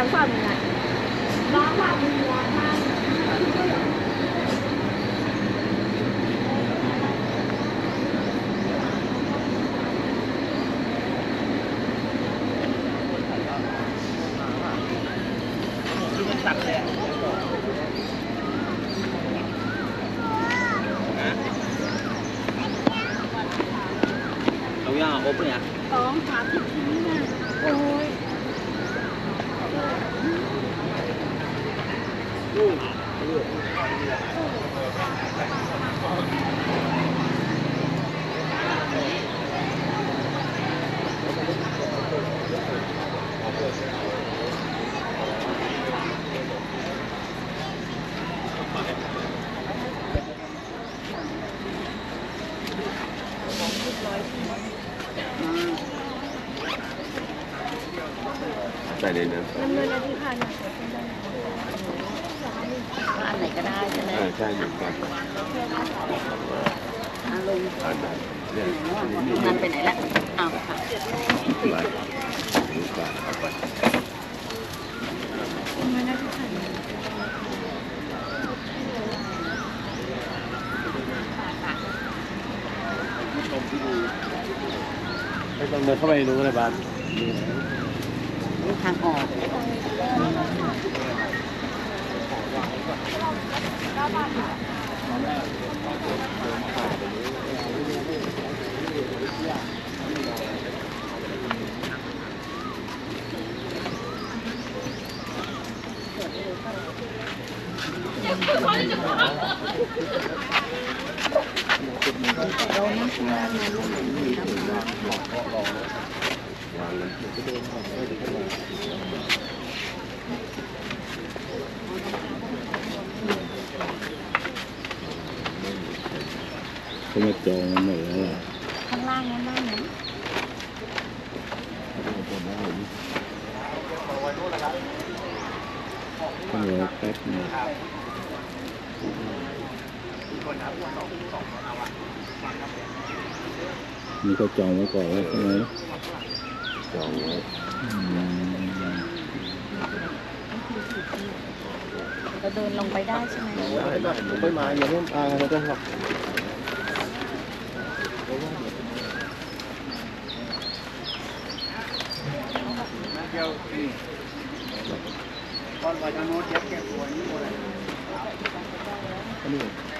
างฝั่งนึงอะร้องฝั่งนึงร้องมากเอาย่างครบเนี่ยสองสามสิบชิ้นน่ะโอ้ย ใส่ในนั้นดำเนินอธิการนะอันไหนก็ได้ใช่ไหมเออใช่เหมือนกันอะลงอันนั้นเนี่ยอันนี้นี่นั่นไปไหนละอ้าวค่ะหลายรู้ป่ะเอาไปดำเนินอธิการไม่ต้องเดินเข้าไปดูเลยบ้าน นี่ทางออก เขามาจองหมดแล้วล่ะข้างล่าง นั้นได้ไหมต้องรอแป๊บนึงนี่เขาจองไว้ก่อนแล้วใช่ไหมจองไว้อืมเราเดินลงไปได้ใช่ไหมได้ได้ต้นไม้อย่าเพิ่มอ่าเราต้องหลับ เ